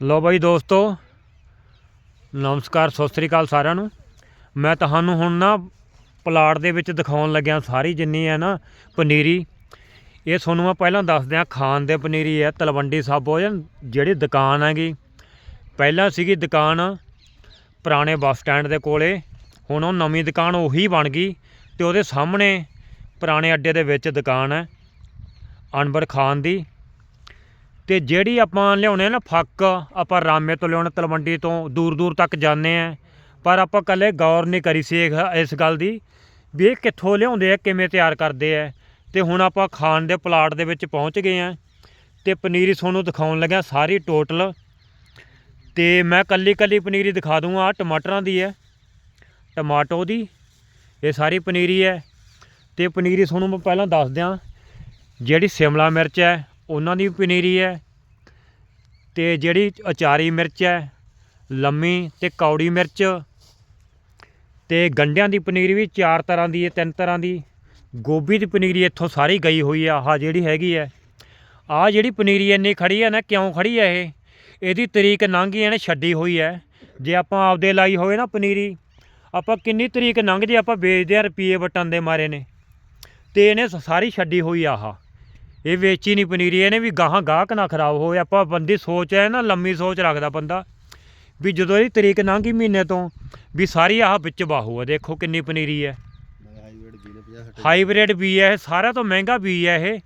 ਲੋ ਬਾਈ ਦੋਸਤੋ, ਨਮਸਕਾਰ, ਸਤਿ ਸ੍ਰੀ ਅਕਾਲ ਸਾਰਿਆਂ ਨੂੰ। ਮੈਂ ਤੁਹਾਨੂੰ ਹੁਣ ਨਾ ਪਲਾਟ ਦੇ ਵਿੱਚ ਦਿਖਾਉਣ ਲੱਗਿਆ ਸਾਰੀ ਜਿੰਨੀ ਹੈ ਨਾ ਪਨੀਰੀ। ਇਹ ਤੁਹਾਨੂੰ ਮੈਂ ਪਹਿਲਾਂ ਦੱਸ ਦਿਆਂ ਖਾਨ ਦੇ ਪਨੀਰੀ ਹੈ, ਤਲਵੰਡੀ ਸਾਬੋ ਜਿਹੜੀ ਦੁਕਾਨ ਹੈਗੀ। ਪਹਿਲਾਂ ਸੀਗੀ ਦੁਕਾਨ ਪੁਰਾਣੇ ਬੱਸ ਸਟੈਂਡ ਦੇ ਕੋਲੇ, ਹੁਣ ਉਹ ਨਵੀਂ ਦੁਕਾਨ ਉਹੀ ਬਣ ਗਈ ਤੇ ਉਹਦੇ ਸਾਹਮਣੇ ਪੁਰਾਣੇ ਅੱਡੇ ਦੇ ਵਿੱਚ ਦੁਕਾਨ ਹੈ, ਅਨਵਰ ਖਾਨ ਦੀ। ਤੇ ਜਿਹੜੀ ਆਪਾਂ ਲਿਆਉਣੇ ਨਾ ਫੱਕ, ਆਪਾਂ ਰਾਮੇ ਤੋਂ ਲਿਆਉਣੇ, ਤਲਵੰਡੀ ਤੋਂ ਦੂਰ ਦੂਰ ਤੱਕ ਜਾਂਦੇ ਆ। ਪਰ ਆਪਾਂ ਕੱਲੇ ਗੌਰ ਨਹੀਂ ਕਰੀ ਸੀ ਇਹ- ਇਸ ਗੱਲ ਦੀ, ਵੀ ਇਹ ਕਿੱਥੋਂ ਲਿਆਉਂਦੇ ਆ, ਕਿਵੇਂ ਤਿਆਰ ਕਰਦੇ ਆ। ਤੇ ਹੁਣ ਆਪਾਂ ਖਾਣ ਦੇ ਪਲਾਟ ਦੇ ਵਿੱਚ ਪਹੁੰਚ ਗਏ ਆ ਤੇ ਪਨੀਰੀ ਤੁਹਾਨੂੰ ਦਿਖਾਉਣ ਲੱਗਿਆ ਸਾਰੀ ਟੋਟਲ। ਤੇ ਮੈਂ ਕੱਲੀ ਕੱਲੀ ਪਨੀਰੀ ਦਿਖਾ ਦੂੰਗਾ, ਆਹ ਟਮਾਟਰਾਂ ਦੀ ਹੈ, ਟਮਾਟੋ ਦੀ, ਇਹ ਸਾਰੀ ਪਨੀਰੀ ਹੈ ਤੇ ਪਨੀਰੀ ਤੁਹਾਨੂੰ ਮੈਂ ਪਹਿਲਾਂ ਦੱਸ ਦਿਆਂ, ਜਿਹੜੀ ਸ਼ਿਮਲਾ ਮਿਰਚ ਹੈ ਉਹਨਾਂ ਦੀ ਵੀ ਪਨੀਰੀ ਹੈ ਤੇ ਜਿਹੜੀ ਅਚਾਰੀ ਮਿਰਚ ਹੈ, ਲੰਮੀ ਤੇ ਕੌੜੀ ਮਿਰਚ ਤੇ ਗੰਢਿਆਂ ਦੀ ਪਨੀਰੀ ਵੀ ਚਾਰ ਤਰ੍ਹਾਂ ਦੀ ਹੈ, ਤਿੰਨ ਤਰ੍ਹਾਂ ਦੀ। ਗੋਭੀ ਦੀ ਪਨੀਰੀ ਇੱਥੋਂ ਸਾਰੀ ਗਈ ਹੋਈ ਆ, ਆਹ ਜਿਹੜੀ ਹੈਗੀ ਹੈ। ਆਹ ਜਿਹੜੀ ਪਨੀਰੀ ਇੰਨੀ ਖੜੀ ਹੈ ਨਾ, ਕਿਉਂ ਖੜੀ ਹੈ ਇਹ? ਇਹਦੀ ਤਰੀਕ ਲੰਘੀ ਇਹਨੇ ਛੱਡੀ ਹੋਈ ਹੈ। ਜੇ ਆਪਾਂ ਆਪਦੇ ਲਾਈ ਹੋਵੇ ਨਾ ਪਨੀਰੀ, ਆਪਾਂ ਕਿੰਨੀ ਤਰੀਕ ਲੰਘ ਜੇ, ਆਪਾਂ ਵੇਚਦੇ ਆ ਰੁਪਏ ਵਟਣ ਦੇ ਮਾਰੇ ਨੇ। ਤੇ ਇਹਨੇ ਸਾਰੀ ਛੱਡੀ ਹੋਈ ਆਹਾ। ਇਹ ਵੇਚੀ ਨਹੀਂ ਪਨੀਰੀ, ਇਹਨੇ ਵੀ ਗਾਹਾਂ ਗਾਹਕ ਨਾ ਖਰਾਬ ਹੋਵੇ। ਆਪਾਂ ਬੰਦੀ ਸੋਚ ਹੈ ਨਾ, ਲੰਮੀ ਸੋਚ ਰੱਖਦਾ ਬੰਦਾ ਵੀ ਜਦੋਂ ਇਹਦੀ ਤਰੀਕ ਲੰਘ ਗਈ ਮਹੀਨੇ ਤੋਂ ਵੀ ਸਾਰੀ ਆਹ ਵਿੱਚ ਬਾਹੂ ਆ। ਦੇਖੋ ਕਿੰਨੀ ਪਨੀਰੀ ਹੈ। ਹਾਈਬ੍ਰਿਡ ਬੀ ਹੈ ਇਹ ਸਾਰਿਆਂ ਤੋਂ ਮਹਿੰਗਾ ਬੀ ਹੈ ਇਹ।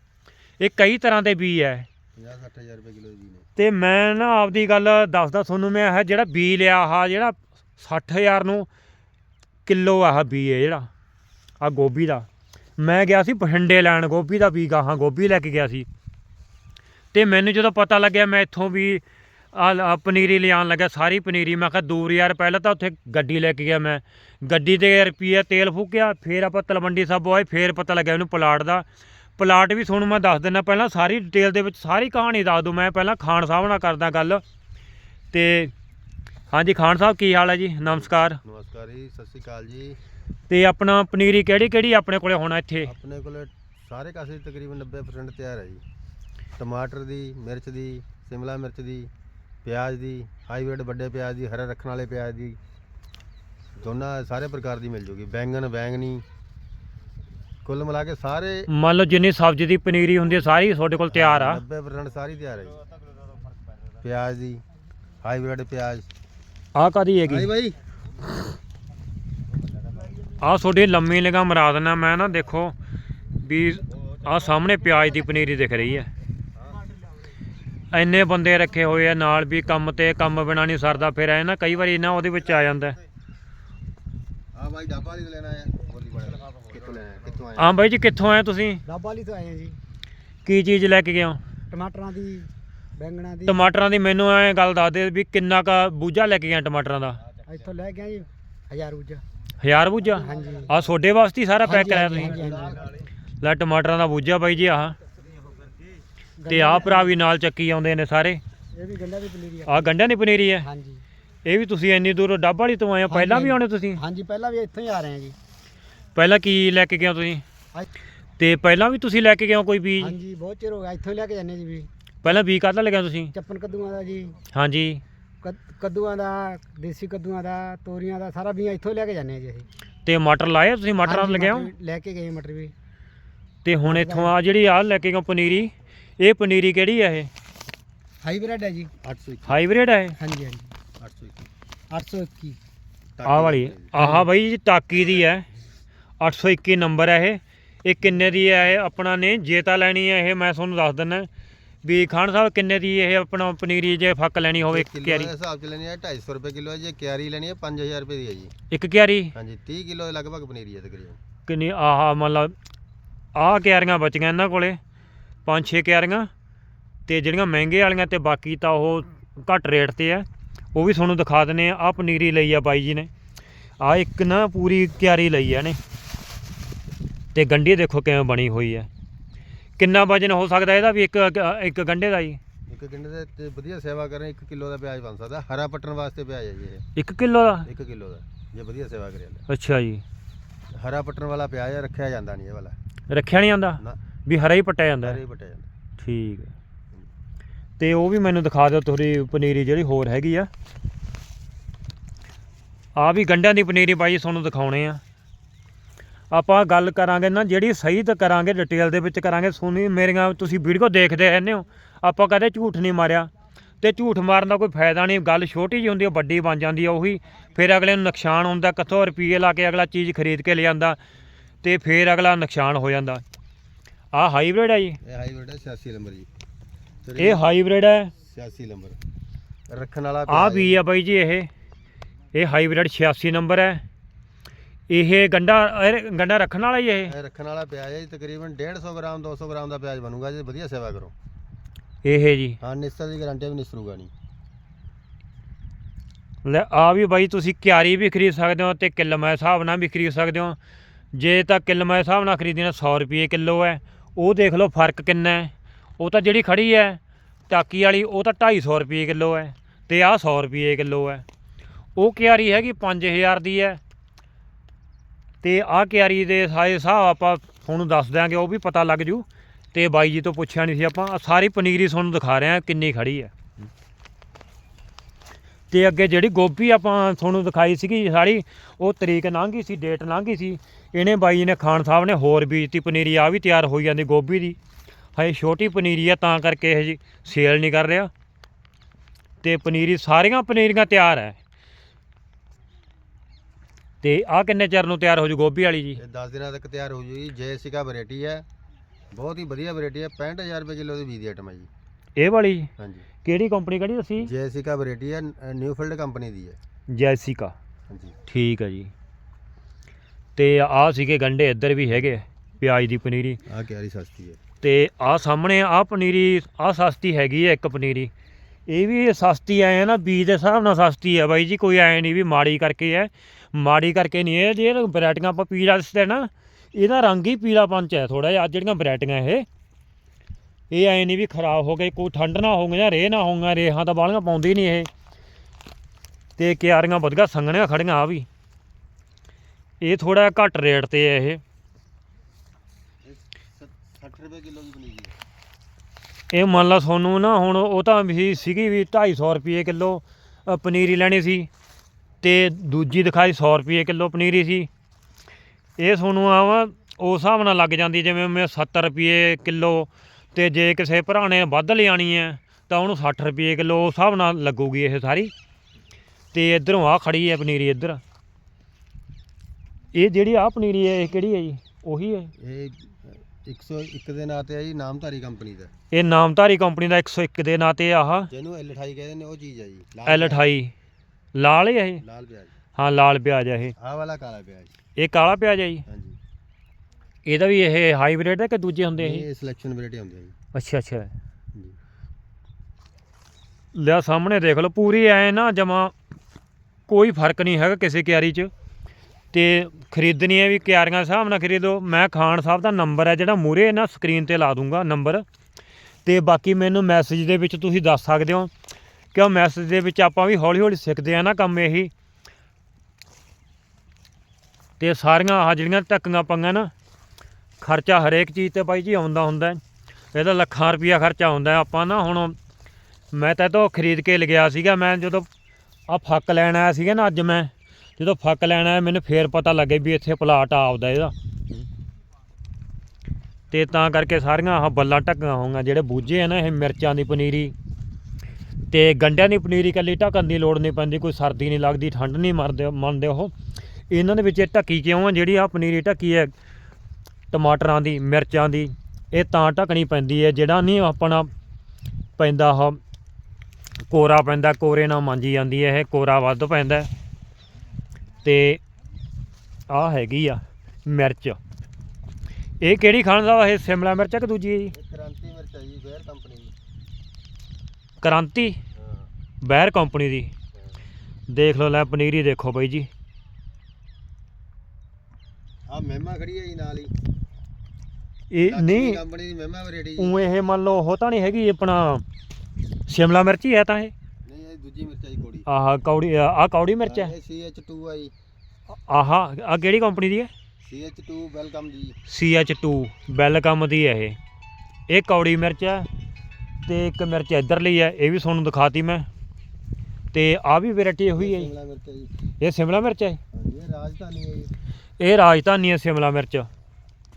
ਇਹ ਕਈ ਤਰ੍ਹਾਂ ਦੇ ਬੀ ਹੈ। 50 60000 ਰੁਪਏ ਕਿਲੋ ਵੀ ਨੇ ਤੇ ਮੈਂ ਨਾ ਆਪਦੀ ਗੱਲ ਦੱਸਦਾ ਤੁਹਾਨੂੰ, ਮੈਂ ਇਹ ਜਿਹੜਾ ਬੀ ਲਿਆ, ਆਹ ਜਿਹੜਾ 60000 ਨੂੰ ਕਿਲੋ ਆਹ ਬੀ ਹੈ ਜਿਹੜਾ ਆ ਗੋਭੀ ਦਾ। ਮੈਂ ਗਿਆ ਸੀ ਬਠਿੰਡੇ ਲੈਣ, ਗੋਭੀ ਦਾ ਬੀ ਗਾਹਾਂ ਗੋਭੀ ਲੈ ਕੇ ਗਿਆ ਸੀ। ਤੇ ਮੈਨੂੰ ਜਦੋਂ ਪਤਾ ਲੱਗਿਆ, ਮੈਂ ਇੱਥੋਂ ਵੀ ਆ ਪਨੀਰੀ ਲਿਆਉਣ ਲੱਗਾ ਸਾਰੀ ਪਨੀਰੀ। ਮੈਂ ਕਿਹਾ, ਦੂਰ ਯਾਰ, ਪਹਿਲਾਂ ਤਾਂ ਉੱਥੇ ਗੱਡੀ ਲੈ ਕੇ ਗਿਆ ਮੈਂ। ਗੱਡੀ 'ਤੇ ਰੁਪਈਆ ਤੇਲ ਫੂਕਿਆ, ਫੇਰ ਆਪਾਂ ਤਲਵੰਡੀ ਸਾਬੋ ਆਏ, ਫੇਰ ਪਤਾ ਲੱਗਿਆ ਇਹਨੂੰ ਪਲਾਟ ਦਾ। ਪਲਾਟ ਵੀ ਤੁਹਾਨੂੰ ਮੈਂ ਦੱਸ ਦਿੰਦਾ, ਪਹਿਲਾਂ ਸਾਰੀ ਡਿਟੇਲ ਦੇ ਵਿੱਚ ਸਾਰੀ ਕਹਾਣੀ ਦੱਸ ਦੂੰ ਮੈਂ, ਪਹਿਲਾਂ ਖਾਨ ਸਾਹਿਬ ਨਾਲ ਕਰਦਾ ਗੱਲ। ਤੇ ਹਾਂਜੀ, ਖਾਨ ਸਾਹਿਬ, ਕੀ ਹਾਲ ਹੈ ਜੀ? ਨਮਸਕਾਰ। ਨਮਸਕਾਰ ਜੀ, ਸਤਿ ਸ਼੍ਰੀ ਅਕਾਲ ਜੀ। ਤੇ ਆਪਣਾ ਪਨੀਰੀ ਕਿਹੜੀ ਕਿਹੜੀ ਆਪਣੇ ਕੋਲੇ ਹੋਣਾ ਇੱਥੇ? ਆਪਣੇ ਕੋਲ ਸਾਰੇ ਕਾਸੇ ਤਕਰੀਬਨ 90% ਤਿਆਰ ਹੈ ਜੀ। ਟਮਾਟਰ ਦੀ ਮਿਰਚ ਦੀ ਸ਼ਿਮਲਾ ਮਿਰਚ ਦੀ ਪਿਆਜ਼ ਦੀ ਹਾਈਵੇਡ ਵੱਡੇ ਪਿਆਜ਼ ਦੀ ਹਰੇ ਰੱਖਣ ਵਾਲੇ ਪਿਆਜ਼ ਦੀ ਦੋਨਾਂ ਸਾਰੇ ਪ੍ਰਕਾਰ ਦੀ ਮਿਲ ਜੂਗੀ। ਬੈਂਗਣ ਬੈਂਗਣੀ ਕੁੱਲ ਮਿਲਾ ਕੇ ਸਾਰੇ ਮੰਨ ਲਓ ਜਿੰਨੀ ਸਬਜ਼ੀ ਦੀ ਪਨੀਰੀ ਹੁੰਦੀ ਹੈ ਸਾਰੀ ਤੁਹਾਡੇ ਕੋਲ ਤਿਆਰ ਆ। 90% ਸਾਰੀ ਤਿਆਰ ਹੈ ਜੀ। ਪਿਆਜ਼ ਦੀ ਹਾਈਵੇਡ ਪਿਆਜ਼। ਆਹ ਕਾਦੀ ਹੈਗੀ? ਬਾਈ। ਆਹ ਤੁਹਾਡੀ ਲੰਮੀ ਲਗਾ ਮਰਾ ਦਿੰਦਾ ਮੈਂ ਨਾ ਦੇਖੋ ਵੀ ਆਹ ਸਾਹਮਣੇ ਪਿਆਜ਼ ਦੀ ਪਨੀਰੀ ਦਿਖ ਰਹੀ ਹੈ। ਇੰਨੇ ਬੰਦੇ ਰੱਖੇ ਹੋਏ ਆ ਨਾਲ ਵੀ ਕੰਮ ਤੇ ਕੰਮ ਬਿਨਾ ਨਹੀਂ ਸਰਦਾ ਫਿਰ ਐ ਨਾ ਕਈ ਵਾਰੀ ਨਾ ਉਹਦੇ ਵਿੱਚ ਆ ਜਾਂਦਾ। ਆ ਬਾਈ ਜੀ ਕਿੱਥੋਂ ਆਏ ਤੁਸੀਂ? ਕੀ ਚੀਜ਼ ਲੈ ਕੇ ਗਏ ਹੋ? ਟਮਾਟਰਾਂ ਦੀ ਬੈਂਗਣਾ ਦੀ। ਟਮਾਟਰਾਂ ਦੀ ਮੈਨੂੰ ਐ ਗੱਲ ਦੱਸ ਦੇ ਵੀ ਕਿੰਨਾ ਕਾ ਬੂਝਾ ਲੈ ਕੇ ਗਏ ਟਮਾਟਰਾਂ ਦਾ? ਇੱਥੋਂ ਲੈ ਕੇ ਆ ਜੀ ਬੂਝਾ। ਹਜ਼ਾਰ ਬੂਝਾ? ਆ ਤੁਹਾਡੇ ਵਾਸਤੇ ਹੀ ਸਾਰਾ ਪੈਕ ਕਰਾਇਆ ਤੁਸੀਂ? ਲੈ ਟਮਾਟਰਾਂ ਦਾ ਬੂਝਾ ਬਾਈ ਜੀ ਆਹ। ਤੇ ਆਹ ਭਰਾ ਵੀ ਨਾਲ ਚੱਕੀ ਆਉਂਦੇ ਨੇ ਸਾਰੇ। ਇਹ ਵੀ ਗੰਡਾ ਦੀ ਪਨੀਰੀ ਆ। ਗੰਢਿਆਂ ਦੀ ਪਨੀਰੀ ਹੈ? ਹਾਂਜੀ। ਇਹ ਵੀ ਤੁਸੀਂ ਇੰਨੀ ਦੂਰੋਂ ਡੱਬ ਵਾਲੀ ਤੋਂ ਆਏ ਪਹਿਲਾਂ ਵੀ ਆਉਣੇ ਤੁਸੀਂ? ਹਾਂਜੀ ਪਹਿਲਾਂ ਵੀ ਇੱਥੋਂ ਹੀ ਆ ਰਹੇ ਹਾਂ ਜੀ। ਪਹਿਲਾਂ ਕੀ ਲੈ ਕੇ ਗਏ ਤੁਸੀਂ? ਤੇ ਪਹਿਲਾਂ ਵੀ ਤੁਸੀਂ ਲੈ ਕੇ ਗਏ ਕੋਈ ਬੀਜ? ਹਾਂਜੀ ਬਹੁਤ ਚਿਰ ਹੋ ਗਿਆ ਇੱਥੋਂ ਲੈ ਕੇ ਜਾਂਦੇ ਜੀ ਵੀ ਪਹਿਲਾਂ ਬੀ ਕਾਹਦਾ ਲਗਿਆ ਤੁਸੀਂ? ਚੱਪਨ ਕੱਦੂਆਂ ਦਾ ਜੀ। ਹਾਂਜੀ। ਕੱਦ- ਕੱਦੂਆਂ ਦਾ ਦੇਸੀ ਕੱਦੂਆਂ ਦਾ ਤੋਰੀਆਂ ਦਾ ਸਾਰਾ ਵੀ ਇੱਥੋਂ ਲੈ ਕੇ ਜਾਂਦੇ ਹਾਂ ਜੀ ਅਸੀਂ। ਤੇ ਮਟਰ ਲਾਏ ਤੁਸੀਂ ਮਟਰਾਂ ਹਾਂਜੀ, ਲਗਾਏ ਹੋ ਮਟਰ ਲੈ ਕੇ ਗਏ ਮਟਰ ਵੀ। ਤੇ ਹੁਣ ਇੱਥੋਂ ਆ ਜਿਹੜੀ ਆਹ ਲੈ ਕੇ ਗਏ ਹੋ ਪਨੀਰੀ ਇਹ ਪਨੀਰੀ ਕਿਹੜੀ ਹੈ ਇਹ? ਹਾਈਬ੍ਰਿਡ ਹੈ ਜੀ। 821 ਹਾਈਬ੍ਰਿਡ ਹੈ ਇਹ? ਹਾਂਜੀ ਹਾਂਜੀ। 821 821 ਆਹ ਵਾਲੀ। ਆਹ ਬਾਈ ਜੀ ਟਾਕੀ ਦੀ ਹੈ। 821 ਨੰਬਰ ਹੈ ਇਹ। ਇਹ ਕਿੰਨੇ ਦੀ ਹੈ ਇਹ? ਆਪਣਾ ਨੇ ਜੇ ਤਾਂ ਲੈਣੀ ਹੈ ਇਹ ਮੈਂ ਤੁਹਾਨੂੰ ਦੱਸ ਦਿੰਦਾ। ਵੀ ਖਾਨ ਸਾਹਿਬ ਕਿੰਨੇ ਦੀ ਇਹ ਆਪਣਾ ਪਨੀਰੀ ਜੇ ਫੱਕ ਲੈਣੀ ਹੋਵੇ ਇੱਕ ਕਿਲੋ ਕਿਆਰੀ? ਦੇ ਹਿਸਾਬ ਚ ਲੈਣੀ ਹੈ 250 ਰੁਪਏ ਕਿਲੋ ਹੈ ਜੇ ਕਿਆਰੀ ਲੈਣੀ ਹੈ 5000 ਰੁਪਏ ਦੀ ਹੈ ਜੀ। ਇੱਕ ਕਿਆਰੀ? ਹਾਂਜੀ 30 ਕਿਲੋ ਦੇ ਲਗਭਗ ਪਨੀਰੀ ਹੈ ਤਕਰੀਬਨ। ਕਿੰਨੀ ਆਹ ਮਤਲਬ ਆਹ ਕਿਆਰੀਆਂ ਬਚੀਆਂ ਇਹਨਾਂ ਕੋਲੇ ਪੰਜ ਛੇ ਕਿਆਰੀਆਂ ਤੇ ਜਿਹੜੀਆਂ ਮਹਿੰਗੇ ਵਾਲੀਆਂ ਤੇ ਬਾਕੀ ਤਾਂ ਉਹ ਘੱਟ ਰੇਟ ਤੇ ਆ ਉਹ ਵੀ ਤੁਹਾਨੂੰ ਦਿਖਾ ਦਿੰਨੇ ਆ ਆਹ ਪਨੀਰੀ ਲਈ ਆ ਬਾਈ ਜੀ ਨੇ। ਆ ਇੱਕ ਨਾ ਪੂਰੀ ਕਿਆਰੀ ਲਈ ਆ ਨੇ ਤੇ ਗੰਢੀ ਦੇਖੋ ਕਿਵੇਂ ਬਣੀ ਹੋਈ ਹੈ। ਕਿੰਨਾ ਵਜਨ ਹੋ ਸਕਦਾ ਇਹਦਾ ਵੀ ਇੱਕ ਇੱਕ ਗੰਢੇ ਦਾ ਜੀ? ਇੱਕ ਕਿੰਨੇ ਦੇ ਤੇ ਵਧੀਆ ਸੇਵਾ ਕਰੇ 1 ਕਿਲੋ ਦਾ ਪਿਆਜ਼ ਬਣ ਸਕਦਾ। ਹਰਾ ਪੱਟਣ ਵਾਸਤੇ ਪਿਆਜ਼ ਹੈ ਜੀ ਇਹ। 1 ਕਿਲੋ ਦਾ? 1 ਕਿਲੋ ਦਾ ਜੇ ਵਧੀਆ ਸੇਵਾ ਕਰੇ ਲੈ ਅੱਛਾ ਜੀ। ਹਰਾ ਪੱਟਣ ਵਾਲਾ ਪਿਆਜ਼ ਹੈ, ਰੱਖਿਆ ਜਾਂਦਾ ਨਹੀਂ ਇਹ ਵਾਲਾ। ਰੱਖਿਆ ਨਹੀਂ ਜਾਂਦਾ? ਨਾ। ਵੀ ਹਰਾ ਹੀ ਪੱਟਿਆ ਜਾਂਦਾ? ਹਰੇ ਹੈ। ਹੀ ਪੱਟਿਆ ਜਾਂਦਾ। ਠੀਕ ਹੈ ਤੇ ਉਹ ਵੀ ਮੈਨੂੰ ਦਿਖਾ ਦਿਓ ਤੁਹਾਡੀ ਪਨੀਰੀ ਜਿਹੜੀ ਹੋਰ ਹੈਗੀ ਆ। ਆ ਵੀ ਗੰਢਿਆਂ ਦੀ ਪਨੀਰੀ ਬਾਈ ਤੁਹਾਨੂੰ ਦਿਖਾਉਣੇ ਆ। ਆਪਾਂ ਗੱਲ ਕਰਾਂਗੇ ਨਾ ਜਿਹੜੀ ਸਹੀ ਤਾਂ ਕਰਾਂਗੇ ਡਿਟੇਲ ਦੇ ਵਿੱਚ ਕਰਾਂਗੇ। ਸੁਣੀ ਮੇਰੀਆਂ ਤੁਸੀਂ ਵੀਡੀਓ ਦੇਖਦੇ ਰਹਿੰਦੇ ਹੋ। ਆਪਾਂ ਕਦੇ ਝੂਠ ਨਹੀਂ ਮਾਰਿਆ। ਤੇ ਝੂਠ ਮਾਰਨ ਦਾ ਕੋਈ ਫਾਇਦਾ ਨਹੀਂ ਗੱਲ ਛੋਟੀ ਜਿਹੀ ਹੁੰਦੀ ਹੈ ਵੱਡੀ ਬਣ ਜਾਂਦੀ ਹੈ ਉਹੀ। ਫਿਰ ਅਗਲੇ ਨੂੰ ਨੁਕਸਾਨ ਹੁੰਦਾ ਕਿੱਥੋਂ ਰੁਪਏ ਲਾ ਕੇ ਅਗਲਾ ਚੀਜ਼ ਖਰੀਦ ਕੇ ਲਿਆਂਦਾ ਤੇ ਫਿਰ ਅਗਲਾ ਨੁਕਸਾਨ ਹੋ ਜਾਂਦਾ। ਆ ਹਾਈਬ੍ਰਿਡ ਹੈ ਜੀ। ਇਹ ਹਾਈਬ੍ਰਿਡ ਹੈ 86 ਨੰਬਰ ਜੀ। ਇਹ ਹਾਈਬ੍ਰਿਡ ਹੈ 86 ਨੰਬਰ ਰੱਖਣ ਵਾਲਾ ਆ ਵੀ ਆ ਬਾਈ ਜੀ ਇਹ। ਇਹ ਹਾਈਬ੍ਰਿਡ 86 ਨੰਬਰ ਹੈ ਇਹ ਗੰਡਾ ਇਹ ਗੰਡਾ ਰੱਖਣ ਵਾਲਾ ਹੀ ਇਹ? ਇਹ ਰੱਖਣ ਵਾਲਾ ਪਿਆਜ਼ ਹੈ ਜੀ ਤਕਰੀਬਨ 150 ਗ੍ਰਾਮ 200 ਗ੍ਰਾਮ ਦਾ ਪਿਆਜ਼ ਬਣੂਗਾ ਜੇ ਵਧੀਆ ਸੇਵਾ ਕਰੋ। ਇਹ ਜੀ। ਹਾਂ ਨਿਸਰ ਦੀ ਗਾਰੰਟੀ ਵੀ ਨਿਸਰੂਗਾ ਨਹੀਂ। ਲੈ ਆ ਵੀ ਬਾਈ ਤੁਸੀਂ ਕਿਆਰੀ ਵੀ ਖਰੀਦ ਸਕਦੇ ਹੋ ਤੇ ਕਿਲਮਾ ਹਿਸਾਬ ਨਾਲ ਵੀ ਖਰੀਦ ਸਕਦੇ ਹੋ। ਜੇ ਤਾਂ ਕਿਲਮਾ ਹਿਸਾਬ ਨਾਲ ਖਰੀਦਣਾ 100 ਰੁਪਏ ਕਿਲੋ ਹੈ। ਉਹ ਦੇਖ ਲਓ ਫ਼ਰਕ ਕਿੰਨਾ ਹੈ। ਉਹ ਤਾਂ ਜਿਹੜੀ ਖੜੀ ਹੈ ਟਾਕੀ ਵਾਲੀ ਉਹ ਤਾਂ 250 ਰੁਪਏ ਕਿਲੋ ਹੈ ਤੇ ਆਹ 100 ਰੁਪਏ ਕਿਲੋ ਹੈ। ਉਹ ਕਿਆਰੀ ਹੈਗੀ 5000 ਦੀ ਹੈ। ਤੇ ਆਹ ਕਿਆਰੀ ਦੇ ਸਾਰੇ ਹਿਸਾਬ ਆਪਾਂ ਤੁਹਾਨੂੰ ਦੱਸ ਦਿਆਂਗੇ, ਉਹ ਵੀ ਪਤਾ ਲੱਗ ਜੂ। ਤੇ ਬਾਈ ਜੀ ਤੋਂ ਪੁੱਛਿਆ ਨਹੀਂ ਸੀ ਆਪਾਂ ਸਾਰੀ ਪਨੀਰੀ ਤੁਹਾਨੂੰ ਦਿਖਾ ਰਹੇ ਹਾਂ ਕਿੰਨੀ ਖੜੀ ਹੈ। ਤੇ ਅੱਗੇ ਜਿਹੜੀ ਗੋਭੀ ਆਪਾਂ ਤੁਹਾਨੂੰ ਦਿਖਾਈ ਸੀਗੀ ਸਾਰੀ, ਉਹ ਤਰੀਕ ਲੰਘੀ ਸੀ, ਡੇਟ ਲੰਘੀ ਸੀ। ਇਹਨੇ ਬਾਈ ਜੀ ਨੇ ਖਾਨ ਸਾਹਿਬ ਨੇ ਹੋਰ ਬੀਜਤੀ ਪਨੀਰੀ ਆ ਵੀ ਤਿਆਰ ਹੋਈ ਜਾਂਦੀ ਗੋਭੀ ਦੀ। ਹਜੇ ਛੋਟੀ ਪਨੀਰੀ ਆ, ਤਾਂ ਕਰਕੇ ਇਹ ਜੀ ਸੇਲ ਨਹੀਂ ਕਰ ਰਿਹਾ। ਤੇ ਪਨੀਰੀ, ਸਾਰੀਆਂ ਪਨੀਰੀਆਂ ਤਿਆਰ ਹੈ। ਤੇ ਆ ਕਿੰਨੇ ਚਿਰ ਨੂੰ ਤਿਆਰ ਹੋ ਜੂ ਗੋਭੀ ਵਾਲੀ ਜੀ? ਇਹ 10 ਦਿਨਾਂ ਤੱਕ ਤਿਆਰ ਹੋ ਜੂਗੀ ਜੇਸਿਕਾ ਵੈਰਾਈਟੀ ਹੈ ਬਹੁਤ ਹੀ ਵਧੀਆ ਵੈਰਾਈਟੀ ਹੈ। 65000 ਰੁਪਏ ਕਿਲੋ ਦੀ ਬੀਜ ਦੀ ਆਈਟਮ ਹੈ ਜੀ। ਇਹ ਵਾਲੀ? ਜੀ? ਹਾਂਜੀ। ਕਿਹੜੀ ਕੰਪਨੀ ਕਿਹੜੀ ਦੱਸੀ? ਜੇਸਿਕਾ ਵੈਰਾਈਟੀ ਹੈ ਨਿਊਫੀਲਡ ਕੰਪਨੀ ਦੀ ਹੈ। ਜੈਸਿਕਾ ਹਾਂਜੀ। ਠੀਕ ਹੈ ਜੀ। ਤੇ ਆ ਸੀਗੇ ਗੰਡੇ ਇੱਧਰ ਵੀ ਹੈਗੇ ਪਿਆਜ਼ ਦੀ ਪਨੀਰੀ। ਆਹ ਕਿਆਰੀ ਸਸਤੀ ਹੈ। ਤੇ ਆ ਸਾਹਮਣੇ ਆ ਪਨੀਰੀ ਆ ਸਸਤੀ ਹੈਗੀ ਹੈ ਇੱਕ ਪਨੀਰੀ। ਇਹ ਵੀ ਸਸਤੀ ਆਏ ਆ ਨਾ, ਬੀਜ ਦੇ ਹਿਸਾਬ ਨਾਲ ਸਸਤੀ ਹੈ ਬਾਈ ਜੀ, ਕੋਈ ਐ ਨਹੀਂ ਵੀ ਮਾੜੀ ਕਰਕੇ ਹੈ ਮਾੜੀ ਕਰਕੇ ਨਹੀਂ ਇਹ, ਜੇ ਵੈਰਾਈਟੀਆਂ ਆਪਾਂ ਪੀਲਾ ਦੱਸਦੇ ਨਾ, ਇਹਦਾ ਰੰਗ ਹੀ ਪੀਲਾ ਪੰਚ ਹੈ ਥੋੜਾ ਜਿਹਾ ਆਹ ਜਿਹੜੀਆਂ ਵੈਰਾਈਟੀਆਂ ਇਹ ਇਹ ਐ ਨਹੀਂ ਵੀ ਖਰਾਬ ਹੋ ਗਏ, ਕੋਈ ਠੰਡ ਨਾ ਹੋਊਗੀ ਜਾਂ ਰੇਹ ਨਾ ਹੋਊਗਾ, ਰੇਹਾਂ ਤਾਂ ਬਾਲੀਆਂ ਪਾਉਂਦੀ ਨਹੀਂ ਇਹ, ਤੇ ਕਿਆਰੀਆਂ ਵਧੀਆ ਸੰਘਣੀਆਂ ਖੜੀਆਂ ਆ ਵੀ, ਇਹ ਥੋੜਾ ਘੱਟ ਰੇਟ ਤੇ ਹੈ ਇਹ। 60 ਰੁਪਏ ਕਿਲੋ ਦੀ ਪਨੀਰੀ ਇਹ ਮੰਨ ਲਾ ਤੁਹਾਨੂੰ ਨਾ ਹੁਣ ਉਹ ਤਾਂ ਵੀ ਸੀਗੀ ਵੀ 250 ਰੁਪਏ ਕਿਲੋ ਅ, ਪਨੀਰੀ ਲੈਣੀ ਸੀ ਤੇ ਦੂਜੀ ਦਿਖਾਈ 100 ਰੁਪਏ ਕਿਲੋ ਪਨੀਰੀ ਸੀ। ਇਹ ਤੁਹਾਨੂੰ ਆਵਾ ਉਸ ਹਿਸਾਬ ਨਾਲ ਲੱਗ ਜਾਂਦੀ ਜਿਵੇਂ ਮੈਂ 70 ਰੁਪਏ ਕਿਲੋ ਤੇ ਜੇ ਕਿਸੇ ਭਰਾ ਨੇ ਵੱਧ ਲਿਆਣੀ ਹੈ ਤਾਂ ਉਹਨੂੰ 60 ਰੁਪਏ ਕਿਲੋ ਉਸ ਹਿਸਾਬ ਨਾਲ ਲੱਗੂਗੀ ਇਹ ਸਾਰੀ। ਤੇ ਇਧਰੋਂ ਆ ਖੜੀ ਹੈ ਪਨੀਰੀ ਇੱਧਰ। ਇਹ ਜਿਹੜੀ ਆ ਪਨੀਰੀ ਹੈ ਇਹ ਕਿਹੜੀ ਹੈ ਜੀ? ਉਹੀ ਹੈ। ਇਹ 101 ਦੇ ਨਾਂ ਤੇ ਹੈ ਜੀ ਨਾਮਧਾਰੀ ਕੰਪਨੀ ਦਾ। ਇਹ ਨਾਮਧਾਰੀ ਕੰਪਨੀ ਦਾ 101 ਦੇ ਨਾਂ ਤੇ ਆਹ। ਜਿਹਨੂੰ L28 ਕਹਿੰਦੇ ਨੇ ਉਹ ਚੀਜ਼ ਹੈ ਜੀ। L28 ਲਾਲ ਹੀ ਇਹ? ਲਾਲ ਪਿਆਜ਼ ਹਾਂ ਲਾਲ ਪਿਆਜ਼ ਹੈ ਇਹ। ਆਹ ਵਾਲਾ ਕਾਲਾ ਪਿਆਜ਼ ਇਹ ਕਾਲਾ ਪਿਆਜ਼ ਹੈ ਜੀ? ਹਾਂਜੀ। ਇਹਦਾ ਵੀ ਇਹ ਹਾਈਬ੍ਰਿਡ ਹੈ ਕਿ ਦੂਜੇ ਹੁੰਦੇ ਇਹ? ਇਹ ਸਿਲੈਕਸ਼ਨ ਵੈਰਾਈਟੀ ਹੁੰਦੀ ਹੈ ਜੀ। ਅੱਛਾ ਅੱਛਾ। ਜੀ ਲਿਆ ਸਾਹਮਣੇ ਦੇਖ ਲਓ ਪੂਰੀ ਐ ਨਾ ਜਮਾ ਕੋਈ ਫ਼ਰਕ ਨਹੀਂ ਹੈਗਾ ਕਿਸੇ ਕਿਆਰੀ 'ਚ। ਤੇ ਖਰੀਦਣੀ ਹੈ ਵੀ ਕਿਆਰੀਆਂ ਹਿਸਾਬ ਨਾਲ ਖਰੀਦੋ। ਮੈਂ ਖਾਨ ਸਾਹਿਬ ਦਾ ਨੰਬਰ ਹੈ ਜਿਹੜਾ ਮੂਰੇ ਨਾ ਸਕਰੀਨ ਤੇ ਲਾ ਦੂੰਗਾ ਨੰਬਰ। ਤੇ ਬਾਕੀ ਮੈਨੂੰ ਮੈਸੇਜ ਦੇ ਵਿੱਚ ਤੁਸੀਂ ਦੱਸ ਸਕਦੇ ਹੋ ਕਿਉਂ ਮੈਸੇਜ ਦੇ ਵਿੱਚ ਆਪਾਂ ਵੀ ਹੌਲੀ ਹੌਲੀ ਸਿੱਖਦੇ ਆ ਨਾ ਕੰਮ ਇਹੀ। ਤੇ ਸਾਰੀਆਂ ਆਹ ਜਿਹੜੀਆਂ ਟੱਕੀਆਂ ਪੰਗਾਂ ਨਾ, ਖਰਚਾ ਹਰੇਕ ਚੀਜ਼ ਤੇ ਬਾਈ ਜੀ ਆਉਂਦਾ ਹੁੰਦਾ ਹੈ। ਇਹਦਾ ਲੱਖਾਂ ਰੁਪਈਆ ਖਰਚਾ ਆਉਂਦਾ ਆਪਾਂ ਨਾ ਹੁਣ। ਮੈਂ ਤਾਂ ਇਹ ਤੋਂ ਖਰੀਦ ਕੇ ਲਗਿਆ ਸੀਗਾ, ਮੈਂ ਜਦੋਂ ਆ ਫੱਕ ਲੈਣ ਆਇਆ ਸੀਗਾ ਨਾ ਅੱਜ ਮੈਂ। ਜਦੋਂ ਫੱਕ ਲੈਣ ਆਇਆ, ਮੈਨੂੰ ਫੇਰ ਪਤਾ ਲੱਗੇ ਵੀ ਇੱਥੇ ਪਲਾਟ ਆਪਦਾ ਇਹਦਾ। ਤੇ ਤਾਂ ਕਰਕੇ ਸਾਰੀਆਂ ਆਹ ਬੱਲਾਂ ਢੱਕੀਆਂ ਹੋਈਆਂ, ਜਿਹੜੇ ਬੂਝੇ ਆ ਨਾ ਇਹ ਮਿਰਚਾਂ ਦੀ ਪਨੀਰੀ ਤੇ ਗੰਡਿਆਂ ਦੀ ਪਨੀਰੀ ਕੱਲੀ ਢੱਕਣ ਦੀ ਲੋੜ ਨਹੀਂ ਪੈਂਦੀ, ਕੋਈ ਸਰਦੀ ਨਹੀਂ ਲੱਗਦੀ, ਠੰਡ ਨਹੀਂ ਮਰਦੇ ਮੰਨਦੇ ਉਹ। ਇਹਨਾਂ ਦੇ ਵਿੱਚ ਇਹ ਢੱਕੀ ਕਿਉਂ ਆ? ਜਿਹੜੀ ਆ ਪਨੀਰੀ ਢੱਕੀ ਹੈ, ਟਮਾਟਰਾਂ ਦੀ, ਮਿਰਚਾਂ ਦੀ, ਇਹ ਤਾਂ ਢੱਕਣੀ ਪੈਂਦੀ ਹੈ, ਜਿਹੜਾ ਨਹੀਂ ਆਪਣਾ ਪੈਂਦਾ ਉਹ ਕੋਰਾ ਪੈਂਦਾ, ਕੋਰੇ ਨਾਲ ਮਾਂਜੀ ਜਾਂਦੀ ਹੈ, ਇਹ ਕੋਰਾ ਵੱਧ ਪੈਂਦਾ ਤੇ ਆ ਹੈਗੀ ਆ ਮਿਰਚ। ਇਹ ਕਿਹੜੀ ਖਾਣ ਦਾ ਇਹ ਸ਼ਿਮਲਾ ਮਿਰਚ ਹੈ ਕਿ ਦੂਜੀ ਹੈ ਜੀ? ਕ੍ਰਾਂਤੀ ਮਿਰਚ ਹੈ ਜੀ ਬੇਰ ਕੰਪਨੀ ਦੀ। ਕ੍ਰਾਂਤੀ? ਹਾਂ। ਬਹਿਰ ਕੰਪਨੀ ਦੀ। ਦੇਖ ਲਓ ਲੈ ਪਨੀਰੀ ਦੇਖੋ ਬਾਈ ਜੀ। ਆ ਮਹਿਮਾ ਖੜੀ ਹੈ ਜੀ ਨਾਲ ਹੀ। ਇਹ ਨਹੀਂ ਕੰਪਨੀ ਦੀ ਮਹਿਮਾ ਵੈਰਾਈਟੀ ਉਹ ਇਹ ਮੰਨ ਲਓ ਉਹ ਤਾਂ ਨਹੀਂ ਹੈਗੀ ਆਪਣਾ ਸ਼ਿਮਲਾ ਮਿਰਚ ਹੀ ਹੈ ਤਾਂ ਇਹ। ਦੂਜੀ ਮਿਰਚ ਜੀ ਕੋੜੀ। ਆਹ ਕੌੜੀ ਆਹ ਕੌੜੀ ਮਿਰਚ ਹੈ? ਇਹ CH2 ਹੈ ਜੀ। ਆਹ ਆ ਕਿਹੜੀ ਕੰਪਨੀ ਦੀ ਹੈ? CH2 ਵੈਲਕਮ ਦੀ CH2 ਬੈਲਕਮ ਦੀ ਹੈ ਇਹ। ਇਹ ਕੌੜੀ ਮਿਰਚ ਹੈ ਤੇ ਇੱਕ ਮਿਰਚ ਇੱਧਰ ਲਈ ਹੈ ਇਹ ਵੀ ਤੁਹਾਨੂੰ ਦਿਖਾਤੀ ਮੈਂ। ਤੇ ਆ ਵੀ ਵੈਰਾਈਟੀ ਹੋਈ ਹੈ ਜੀ। ਸ਼ਿਮਲਾ ਮਿਰਚ ਹੈ ਜੀ। ਇਹ ਸ਼ਿਮਲਾ ਮਿਰਚ ਹੈ? ਹਾਂਜੀ ਇਹ ਰਾਜਧਾਨੀ ਹੈ ਜੀ। ਇਹ ਰਾਜਧਾਨੀ ਹੈ ਸ਼ਿਮਲਾ ਮਿਰਚ।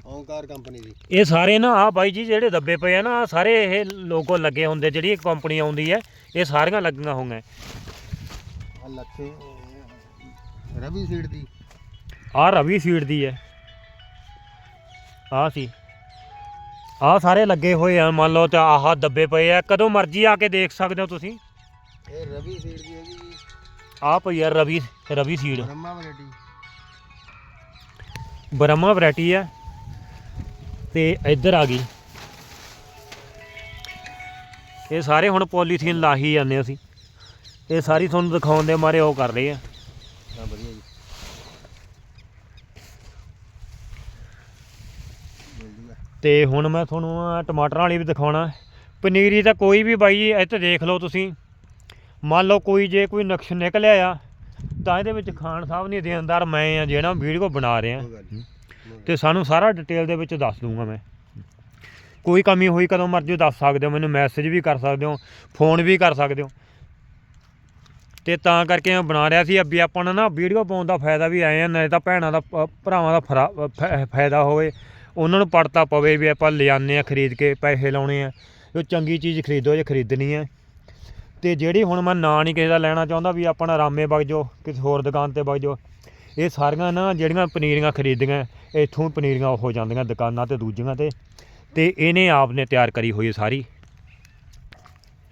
ਓਂਕਾਰ ਕੰਪਨੀ ਦੀ। ਇਹ ਸਾਰੇ ਨਾ ਆ ਬਾਈ ਜੀ ਜਿਹੜੇ ਦੱਬੇ ਪਏ ਆ ਨਾ ਆਹ ਸਾਰੇ ਇਹ ਲੋਗੋ ਲੱਗੇ ਹੁੰਦੇ ਜਿਹੜੀ ਇਹ ਕੰਪਨੀ ਆਉਂਦੀ ਹੈ ਇਹ ਸਾਰੀਆਂ ਲੱਗੀਆਂ ਹੋਈਆਂ। ਆ ਲੱਖੇ ਰਵੀ ਸੀਡ ਦੀ। ਆਹ ਰਵੀ ਸੀਡ ਦੀ ਹੈ। ਆਹ ਸੀ। ਆਹ ਸਾਰੇ ਲੱਗੇ ਹੋਏ ਆ ਮੰਨ ਲਓ ਤੇ ਆਹ ਦੱਬੇ ਪਏ ਆ ਕਦੋਂ ਮਰਜ਼ੀ ਆ ਕੇ ਦੇਖ ਸਕਦੇ ਹੋ ਤੁਸੀਂ। ਇਹ ਰਵੀ ਸੀਡ ਦੀ ਹੈਗੀ ਜੀ। ਆਹ ਪਈ ਆ Ravi Ravi seed Brahma variety. Brahma variety ਹੈ। ਤੇ ਇੱਧਰ ਆ ਗਈ। ਇਹ ਸਾਰੇ ਹੁਣ ਪੋਲੀਥੀਨ ਲਾਹੀ ਜਾਂਦੇ ਅਸੀਂ। ਇਹ ਸਾਰੀ ਤੁਹਾਨੂੰ ਦਿਖਾਉਣ ਦੇ ਮਾਰੇ ਉਹ ਕਰ ਰਹੇ ਆ। ਹਾਂ ਵਧੀਆ ਜੀ। ਤੇ ਹੁਣ ਮੈਂ ਤੁਹਾਨੂੰ ਟਮਾਟਰਾਂ ਵਾਲੀ ਵੀ ਦਿਖਾਉਣਾ। ਪਨੀਰੀ ਤਾਂ ਕੋਈ ਵੀ ਬਾਈ ਜੀ ਇੱਥੇ ਦੇਖ ਲਓ ਤੁਸੀਂ। ਮੰਨ ਲਓ ਕੋਈ ਜੇ ਕੋਈ ਨਕਸ਼ ਨਿਕਲਿਆ ਆ ਤਾਂ ਇਹਦੇ ਵਿੱਚ ਖਾਨ ਸਾਹਿਬ ਨਹੀਂ ਦੇਣਦਾਰ ਮੈਂ ਆ ਜਿਹੜਾ ਵੀਡੀਓ ਬਣਾ ਰਿਹਾ। ਤੇ ਸਾਨੂੰ ਸਾਰਾ ਡਿਟੇਲ ਦੇ ਵਿੱਚ ਦੱਸ ਦੂੰਗਾ ਮੈਂ। ਕੋਈ ਕਮੀ ਹੋਈ ਕਦੋਂ ਮਰਜ਼ੀ ਦੱਸ ਸਕਦੇ ਹੋ, ਮੈਨੂੰ ਮੈਸੇਜ ਵੀ ਕਰ ਸਕਦੇ ਹੋ ਫੋਨ ਵੀ ਕਰ ਸਕਦੇ ਹੋ। ਤੇ ਤਾਂ ਕਰਕੇ ਮੈਂ ਬਣਾ ਰਿਹਾ ਸੀ ਅੱਬੀ ਆਪਾਂ ਨੂੰ ਨਾ ਵੀਡੀਓ ਪਾਉਣ ਦਾ ਫਾਇਦਾ ਵੀ ਆਏ ਆ, ਨਾਲੇ ਤਾਂ ਭੈਣਾਂ ਦਾ ਭਰਾਵਾਂ ਦਾ ਫਰਾ- ਫ- ਫਾਇਦਾ ਹੋਵੇ। ਉਹਨਾਂ ਨੂੰ ਪੜਤਾ ਪਵੇ ਵੀ ਆਪਾਂ ਲਿਆਉਂਦੇ ਆ ਖਰੀਦ ਕੇ ਪੈਸੇ ਲਾਉਣੇ ਆ ਜੋ ਚੰਗੀ ਚੀਜ਼ ਖਰੀਦੋ ਜੇ ਖਰੀਦਣੀ ਹੈ ਤੇ ਜਿਹੜੀ ਹੁਣ ਮੈਂ ਨਾਂ ਨਹੀਂ ਕਿਸੇ ਦਾ ਲੈਣਾ ਚਾਹੁੰਦਾ ਵੀ ਆਪਣਾ ਰਾਮੇ ਵਗ ਜਾਓ, ਕਿਸੇ ਹੋਰ ਦੁਕਾਨ ਤੇ ਵਗ ਜਾਓ ਇਹ ਸਾਰੀਆਂ ਨਾ ਜਿਹੜੀਆਂ ਪਨੀਰੀਆਂ ਖਰੀਦੀਆਂ, ਇੱਥੋਂ ਪਨੀਰੀਆਂ ਹੋ ਜਾਂਦੀਆਂ ਦੁਕਾਨਾਂ ਤੇ ਦੂਜੀਆਂ ਤੇ। ਤੇ ਇਹਨੇ ਆਪ ਨੇ ਤਿਆਰ ਕਰੀ ਹੋਈ ਸਾਰੀ।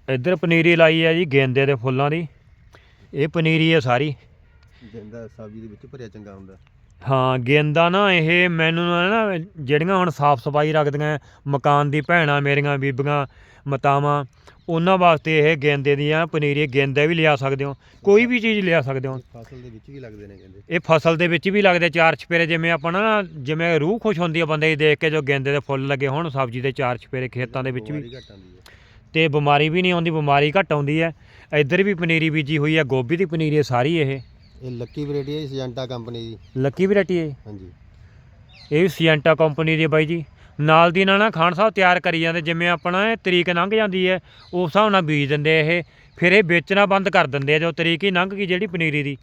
ਇੱਧਰ ਪਨੀਰੀ ਲਾਈ ਹੈ ਜੀ ਗੇਂਦੇ ਦੇ ਫੁੱਲਾਂ ਦੀ। ਇਹ ਪਨੀਰੀ ਹੈ ਸਾਰੀ। ਗੇਂਦਾ ਸਬਜ਼ੀ ਦੇ ਵਿੱਚ ਭਰਿਆ ਚੰਗਾ ਹੁੰਦਾ। ਹਾਂ ਗੇਂਦਾ ਨਾ ਇਹ ਮੈਨੂੰ ਨਾ ਜਿਹੜੀਆਂ ਹੁਣ ਸਾਫ਼ ਸਫ਼ਾਈ ਰੱਖਦੀਆਂ ਮਕਾਨ ਦੀ ਭੈਣਾਂ ਮੇਰੀਆਂ ਬੀਬੀਆਂ ਮਤਾਵਾਂ ਉਹਨਾਂ ਵਾਸਤੇ ਇਹ ਗੇਂਦੇ ਦੀਆਂ ਪਨੀਰੀ ਗੇਂਦੇ ਵੀ ਲਿਆ ਸਕਦੇ ਹੋ ਕੋਈ ਵੀ ਚੀਜ਼ ਲਿਆ ਸਕਦੇ ਹੋ। ਫਸਲ ਦੇ ਵਿੱਚ ਵੀ ਲੱਗਦੇ ਨੇ ਕਹਿੰਦੇ ਇਹ ਫਸਲ ਦੇ ਵਿੱਚ ਵੀ ਲੱਗਦੇ ਚਾਰ ਚਪੇਰੇ ਜਿਵੇਂ ਆਪਾਂ ਨਾ ਜਿਵੇਂ ਰੂਹ ਖੁਸ਼ ਹੁੰਦੀ ਆ ਬੰਦੇ ਦੀ ਦੇਖ ਕੇ ਜੋ ਗੇਂਦੇ ਦੇ ਫੁੱਲ ਲੱਗੇ ਹੋਣ ਸਬਜ਼ੀ ਦੇ ਚਾਰ ਚਪੇਰੇ ਖੇਤਾਂ ਦੇ ਵਿੱਚ ਵੀ। ਤੇ ਬਿਮਾਰੀ ਵੀ ਨਹੀਂ ਆਉਂਦੀ ਬਿਮਾਰੀ ਘੱਟ ਆਉਂਦੀ ਹੈ। ਇੱਧਰ ਵੀ ਪਨੀਰੀ ਬੀਜੀ ਹੋਈ ਹੈ ਗੋਭੀ ਦੀ ਪਨੀਰੀ ਹੈ ਸਾਰੀ ਇਹ। ਇਹ ਲੱਕੀ ਵੈਰਾਈਟੀ ਹੈ ਸਿਜੰਟਾ ਕੰਪਨੀ ਦੀ। ਲੱਕੀ ਵੈਰਾਈਟੀ ਹੈ ਹਾਂਜੀ। ਇਹ ਵੀ ਸੀਐਂਟਾ ਕੰਪਨੀ ਦੀ ਹੈ ਬਾਈ ਜੀ। ਨਾਲ ਦੀ ਨਾਲ ਨਾ ਖਾਨ ਸਾਹਿਬ ਤਿਆਰ ਕਰੀ ਜਾਂਦੇ ਜਿਵੇਂ ਆਪਣਾ ਇਹ ਤਰੀਕ ਲੰਘ ਜਾਂਦੀ ਹੈ ਉਸ ਹਿਸਾਬ ਨਾਲ ਬੀਜ ਦਿੰਦੇ ਇਹ। ਫਿਰ ਇਹ ਵੇਚਣਾ ਬੰਦ ਕਰ ਦਿੰਦੇ ਆ ਜੋ ਤਰੀਕ ਹੀ ਲੰਘ ਗਈ ਜਿਹੜੀ ਪਨੀਰੀ ਦੀ।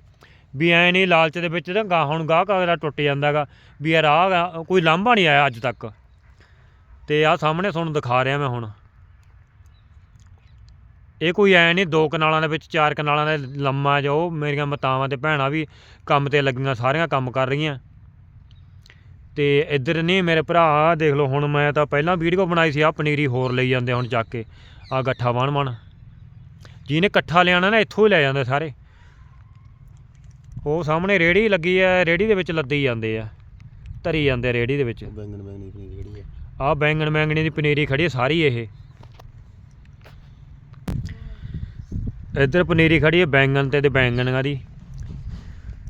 ਵੀ ਐ ਨਹੀਂ ਲਾਲਚ ਦੇ ਵਿੱਚ ਤਾਂ ਗਾਹ ਹੁਣ ਗਾਹਕ ਅਗਲਾ ਟੁੱਟ ਜਾਂਦਾਗਾ ਵੀ ਇਹ ਰਾਹ ਕੋਈ ਲਾਂਭਾ ਨਹੀਂ ਆਇਆ ਅੱਜ ਤੱਕ। ਤੇ ਆਹ ਸਾਹਮਣੇ ਤੁਹਾਨੂੰ ਦਿਖਾ ਰਿਹਾ ਮੈਂ ਹੁਣ। ਇਹ ਕੋਈ ਐ ਨਹੀਂ ਦੋ ਕਨਾਲਾਂ ਦੇ ਵਿੱਚ ਚਾਰ ਕਨਾਲਾਂ ਦੇ ਲੰਮਾ ਜੋ ਮੇਰੀਆਂ ਮਤਾਵਾਂ ਤੇ ਭੈਣਾਂ ਵੀ ਕੰਮ ਤੇ ਲੱਗੀਆਂ ਸਾਰੀਆਂ ਕੰਮ ਕਰ ਰਹੀਆਂ। ਤੇ ਇੱਧਰ ਨਹੀਂ ਮੇਰੇ ਭਰਾ ਦੇਖ ਲਓ ਹੁਣ ਮੈਂ ਤਾਂ ਪਹਿਲਾਂ ਵੀਡੀਓ ਬਣਾਈ ਸੀ ਆ ਪਨੀਰੀ ਹੋਰ ਲਈ ਜਾਂਦੇ ਹੁਣ ਚੱਕ ਕੇ। ਆ ਗੱਠਾ ਬਣ ਬਣ ਜਿਹਨੇ ਇਕੱਠਾ ਲਿਆਣਾ ਨਾ ਇੱਥੋਂ ਹੀ ਲੈ ਜਾਂਦੇ ਸਾਰੇ। ਉਹ ਸਾਹਮਣੇ ਰੇੜੀ ਲੱਗੀ ਆ ਰੇੜੀ ਦੇ ਵਿੱਚ ਲੱਦੀ ਜਾਂਦੇ ਆ। ਧਰੀ ਜਾਂਦੇ ਰੇੜੀ ਦੇ ਵਿੱਚ। ਬੈਂਗਣ ਪਨੀਰ ਆ? ਬੈਂਗਣ ਬੈਂਗਣੀ ਦੀ ਪਨੀਰੀ ਖੜੀ ਹੈ ਸਾਰੀ ਇਹ। ਇੱਧਰ ਪਨੀਰੀ ਖੜੀ ਹੈ, ਬੈਂਗਣ ਤੇ ਤੇ ਬੈਂਗਣਾਂ ਦੀ।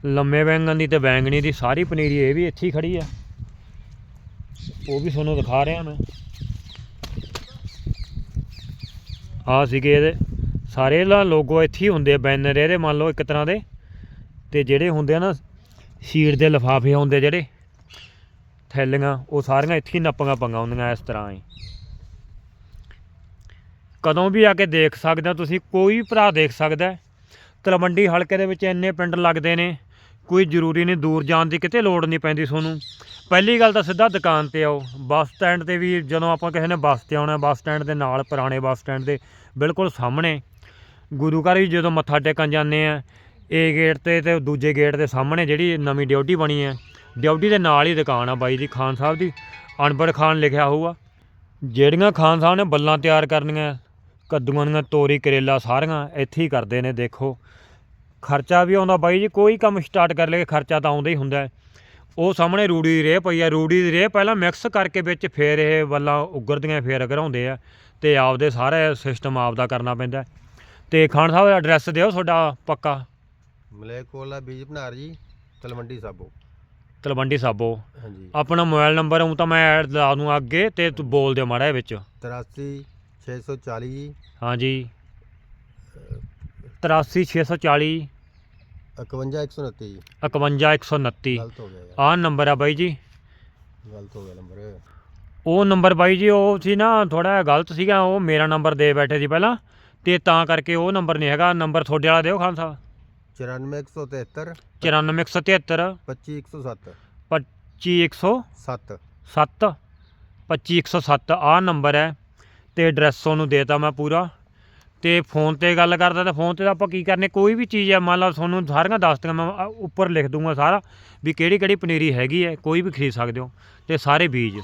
ਲੰਮੇ ਬੈਂਗਣ ਦੀ ਤੇ ਬੈਂਗਣੀ ਦੀ, ਸਾਰੀ ਪਨੀਰੀ ਇਹ ਵੀ ਇੱਥੇ ਹੀ ਖੜੀ ਆ ਉਹ ਵੀ ਤੁਹਾਨੂੰ ਦਿਖਾ ਰਿਹਾ ਮੈਂ। ਆ ਸੀਗੇ ਇਹਦੇ। ਸਾਰੇ ਲਾ ਲੋਗੋ ਇੱਥੇ ਹੀ ਹੁੰਦੇ ਆ, ਬੈਨਰ ਇਹਦੇ ਮੰਨ ਲਓ ਇੱਕ ਤਰ੍ਹਾਂ ਦੇ। ਤੇ ਜਿਹੜੇ ਹੁੰਦੇ ਆ ਨਾ, ਸ਼ੀਟ ਦੇ ਲਿਫਾਫੇ ਹੁੰਦੇ ਜਿਹੜੇ। ਥੈਲੀਆਂ, ਉਹ ਸਾਰੀਆਂ ਇੱਥੇ ਹੀ ਨੱਪੀਆਂ ਪੰਗਾ ਹੁੰਦੀਆਂ ਇਸ ਤਰ੍ਹਾਂ ਹੀ। ਕਦੋਂ ਵੀ ਆ ਕੇ ਦੇਖ ਸਕਦੇ ਹੋ, ਤੁਸੀਂ ਕੋਈ ਵੀ ਭਰਾ ਦੇਖ ਸਕਦਾ ਤਲਵੰਡੀ ਹਲਕੇ ਦੇ ਵਿੱਚ ਇੰਨੇ ਪਿੰਡ ਲੱਗਦੇ ਨੇ, ਕੋਈ ਜ਼ਰੂਰੀ ਨਹੀਂ ਦੂਰ ਜਾਣ ਦੀ ਕਿਤੇ ਲੋੜ ਨਹੀਂ ਪੈਂਦੀ ਤੁਹਾਨੂੰ। ਪਹਿਲੀ ਗੱਲ ਤਾਂ ਸਿੱਧਾ ਦੁਕਾਨ ਤੇ ਆਓ, ਬੱਸ ਸਟੈਂਡ ਤੇ ਵੀ ਜਦੋਂ ਆਪਾਂ ਕਿਸੇ ਨੇ ਬੱਸ ਤੇ ਆਉਣਾ, ਬੱਸ ਸਟੈਂਡ ਦੇ ਨਾਲ ਪੁਰਾਣੇ ਬੱਸ ਸਟੈਂਡ ਦੇ ਬਿਲਕੁਲ ਸਾਹਮਣੇ। ਗੁਰੂ ਘਰ ਵੀ ਜਦੋਂ ਮੱਥਾ ਟੇਕਣ ਜਾਂਦੇ ਆ ਏ ਗੇਟ ਤੇ ਤੇ ਦੂਜੇ ਗੇਟ ਦੇ ਸਾਹਮਣੇ ਜਿਹੜੀ ਨਵੀਂ ਡਿਊਟੀ ਬਣੀ ਹੈ ਡਿਊਟੀ ਦੇ ਨਾਲ ਹੀ ਦੁਕਾਨ ਆ ਬਾਈ ਦੀ, ਖਾਨ ਸਾਹਿਬ ਦੀ। ਅਨਪੜ੍ਹ ਖਾਨ ਲਿਖਿਆ ਹੋਊਗਾ, ਜਿਹੜੀਆਂ ਖਾਨ ਸਾਹਿਬ ਨੇ ਬੱਲਾਂ ਤਿਆਰ ਕਰਨੀਆਂ ਕੱਦੂਆਂ ਦੀਆਂ ਤੋਰੀ ਕਰੇਲਾ ਸਾਰੀਆਂ ਇੱਥੇ ਹੀ ਕਰਦੇ ਨੇ ਦੇਖੋ। ਖਰਚਾ ਵੀ ਆਉਂਦਾ ਬਾਈ ਜੀ ਕੋਈ ਕੰਮ ਸਟਾਰਟ ਕਰ ਲਏ ਖਰਚਾ ਤਾਂ ਆਉਂਦਾ ਹੀ ਹੁੰਦਾ। ਉਹ ਸਾਹਮਣੇ ਰੂੜੀ ਦੀ ਰੇਹ ਪਈ ਆ ਰੂੜੀ ਦੀ ਰੇਹ ਪਹਿਲਾਂ ਮਿਕਸ ਕਰਕੇ ਵਿੱਚ ਫੇਰ ਇਹ ਵੱਲਾਂ ਉਗਰਦੀਆਂ ਫੇਰ ਘਰਾਉਂਦੇ ਆ ਤੇ ਆਪਦੇ ਸਾਰੇ ਸਿਸਟਮ ਆਪਦਾ ਕਰਨਾ ਪੈਂਦਾ। ਤੇ ਖਾਨ ਸਾਹਿਬ ਦਾ ਐਡਰੈਸ ਦਿਓ ਤੁਹਾਡਾ ਪੱਕਾ। ਮਲੇਕੋਲਾ ਬੀਜ ਭਨਾਰ ਜੀ ਤਲਵੰਡੀ ਸਾਬੋ। ਤਲਵੰਡੀ ਸਾਬੋ। ਹਾਂਜੀ। ਆਪਣਾ ਮੋਬਾਈਲ ਨੰਬਰ ਉਹ ਤਾਂ ਮੈਂ ਐਡ ਲਾ ਦੂੰ ਅੱਗੇ ਤੇ ਤੂੰ ਬੋਲ ਦਿਓ ਮਾੜਾ ਵਿੱਚ। 83 640 ਜੀ ਹਾਂਜੀ। 83640 51129 ਜੀ 51129 ਗਲਤ ਹੋ ਗਿਆ ਯਾਰ। ਆਹ ਨੰਬਰ ਆ ਬਾਈ ਜੀ। ਗਲਤ ਹੋ ਗਿਆ ਨੰਬਰ। ਉਹ ਨੰਬਰ ਬਾਈ ਜੀ ਉਹ ਸੀ ਨਾ ਥੋੜਾ ਗਲਤ ਸੀਗਾ ਉਹ ਮੇਰਾ ਨੰਬਰ ਦੇ ਬੈਠੇ ਸੀ ਪਹਿਲਾਂ। ਤੇ ਤਾਂ ਕਰਕੇ ਉਹ ਨੰਬਰ ਨਹੀਂ ਹੈਗਾ ਨੰਬਰ ਤੁਹਾਡੇ ਵਾਲਾ ਦਿਓ ਖਾਨ ਸਾਹਿਬ। 94173 94173 25107 25107 7 25107 ਆਹ ਨੰਬਰ ਹੈ। ਤੇ ਐਡਰੈਸ ਤੁਹਾਨੂੰ ਦੇਤਾ ਮੈਂ ਪੂਰਾ। ਤੇ ਫੋਨ ਤੇ ਗੱਲ ਕਰਦਾ ਤਾਂ ਫੋਨ ਤੇ ਤਾਂ ਆਪਾਂ ਕੀ ਕਰਨੇ, ਕੋਈ ਵੀ ਚੀਜ਼ ਹੈ ਮੰਨ ਲਓ ਤੁਹਾਨੂੰ ਸਾਰੀਆਂ ਦੱਸ ਦੱਸਤੀਆਂ, ਮੈਂ ਉੱਪਰ ਲਿਖ ਦੂੰਗਾ ਸਾਰਾ ਵੀ ਕਿਹੜੀ ਕਿਹੜੀ ਪਨੀਰੀ ਹੈਗੀ ਹੈ, ਕੋਈ ਵੀ ਖਰੀਦ ਸਕਦੇ ਹੋ, ਤੇ ਸਾਰੇ ਬੀਜ।